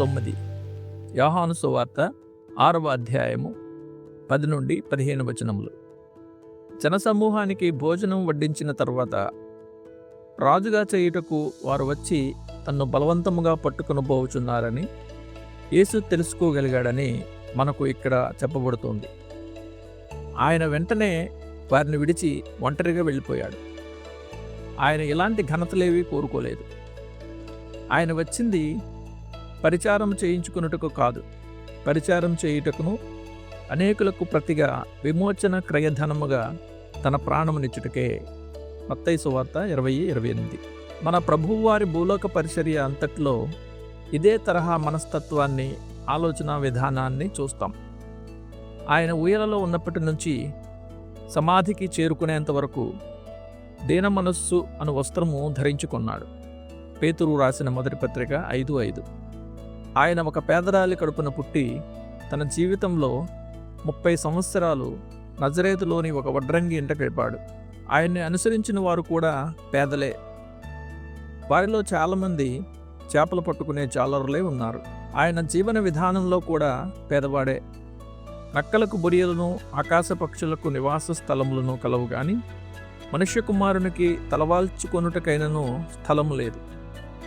తొమ్మిది యోహాను సువార్త ఆరవ అధ్యాయము పది నుండి పదిహేను వచనములు. జనసమూహానికి భోజనం వడ్డించిన తర్వాత రాజుగా చేయుటకు వారు వచ్చి తన్ను బలవంతముగా పట్టుకుని యేసు తెలుసుకోగలిగాడని మనకు ఇక్కడ చెప్పబడుతోంది. ఆయన వెంటనే వారిని విడిచి ఒంటరిగా వెళ్ళిపోయాడు. ఆయన ఎలాంటి ఘనతలేవి కోరుకోలేదు. ఆయన వచ్చింది పరిచారం చేయించుకున్నటకు కాదు. పరిచారం చేయుటకును అనేకులకు ప్రతిగా విమోచన క్రయధనముగా తన ప్రాణమునిచ్చుటకే మత్తయి సువార్త ఇరవై ఇరవై ఎనిమిది. మన ప్రభువారి భూలోక పరిచర్య అంతట్లో ఇదే తరహా మనస్తత్వాన్ని ఆలోచన విధానాన్ని చూస్తాం. ఆయన ఉయ్యలలో ఉన్నప్పటి నుంచి సమాధికి చేరుకునేంత వరకు దీన మనస్సు అను వస్త్రము ధరించుకున్నాడు. పేతురు రాసిన మొదటి పత్రిక ఐదు ఐదు. ఆయన ఒక పేదరాలి కడుపున పుట్టి తన జీవితంలో ముప్పై సంవత్సరాలు నజరేతులోని ఒక వడ్రంగి ఇంట గడిపాడు. ఆయన్ని అనుసరించిన వారు కూడా పేదలే. వారిలో చాలామంది చేపలు పట్టుకునే జాలరులే ఉన్నారు. ఆయన జీవన విధానంలో కూడా పేదవాడే. నక్కలకు బొరియలను ఆకాశ పక్షులకు నివాస స్థలములను కలవు కానీ మనుష్య కుమారునికి తలవాల్చుకొనుటకైనను స్థలము లేదు.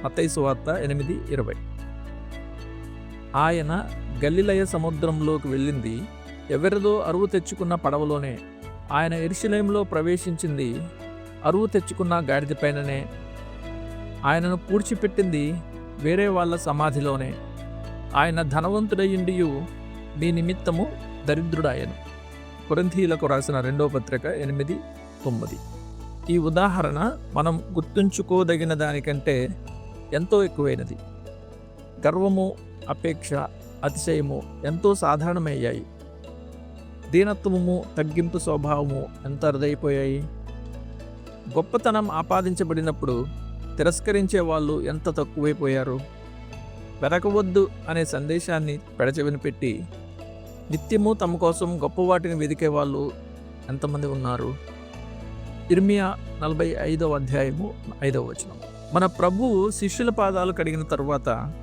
అత్తైసు వార్త ఎనిమిది ఇరవై. ఆయన గల్లిలయ సముద్రంలోకి వెళ్ళింది. ఎవరిదో అరువు తెచ్చుకున్న పడవలోనే ఆయన ఎరుశలేంలో ప్రవేశించింది. అరువు తెచ్చుకున్న గాడిదపైననే ఆయనను పూడ్చిపెట్టింది వేరే వాళ్ళ సమాధిలోనే. ఆయన ధనవంతుడయ్యుండియు మీ నిమిత్తము దరిద్రుడాయను. కొరంథీలకు రాసిన రెండో పత్రిక ఎనిమిది తొమ్మిది. ఈ ఉదాహరణ మనం గుర్తుంచుకోదగిన దానికంటే ఎంతో ఎక్కువైనది. గర్వము అపేక్ష అతిశయము ఎంతో సాధారణమయ్యాయి. దీనత్వము తగ్గింపు స్వభావము ఎంత అరుదైపోయాయి? గొప్పతనం ఆపాదించబడినప్పుడు తిరస్కరించే వాళ్ళు ఎంత తక్కువైపోయారు? వెరకవద్దు అనే సందేశాన్ని పెడచెవిన పెట్టి నిత్యము తమ కోసం గొప్ప వాటిని వెదికే వాళ్ళు ఎంతమంది ఉన్నారు? ఇర్మియా నలభై ఐదవ అధ్యాయము ఐదవ వచనం. మన ప్రభువు శిష్యుల పాదాలు కడిగిన తరువాత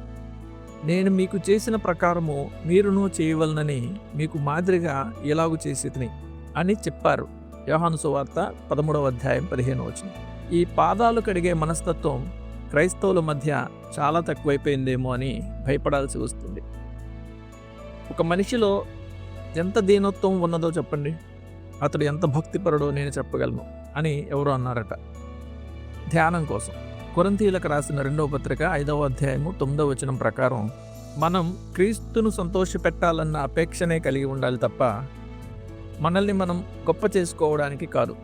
నేను మీకు చేసిన ప్రకారము మీరును చేయవలనని మీకు మాదిరిగా ఎలాగు చేసి అని చెప్పారు. యోహాను సువార్త పదమూడవ అధ్యాయం పదిహేను వచనం. ఈ పాదాలు కడిగే మనస్తత్వం క్రైస్తవుల మధ్య చాలా తక్కువైపోయిందేమో అని భయపడాల్సి వస్తుంది. ఒక మనిషిలో ఎంత దీనత్వం ఉన్నదో చెప్పండి. అతడు ఎంత భక్తిపరుడో నేను చెప్పగలను అని ఎవరో అన్నారట. ధ్యానం కోసం. కొరంతీలకు రాసిన రెండవ పత్రిక ఐదవ అధ్యాయము తొమ్మిదవ వచనం ప్రకారం మనం క్రీస్తును సంతోషపెట్టాలన్న అపేక్షనే కలిగి ఉండాలి తప్ప మనల్ని మనం గొప్ప చేసుకోవడానికి కాదు.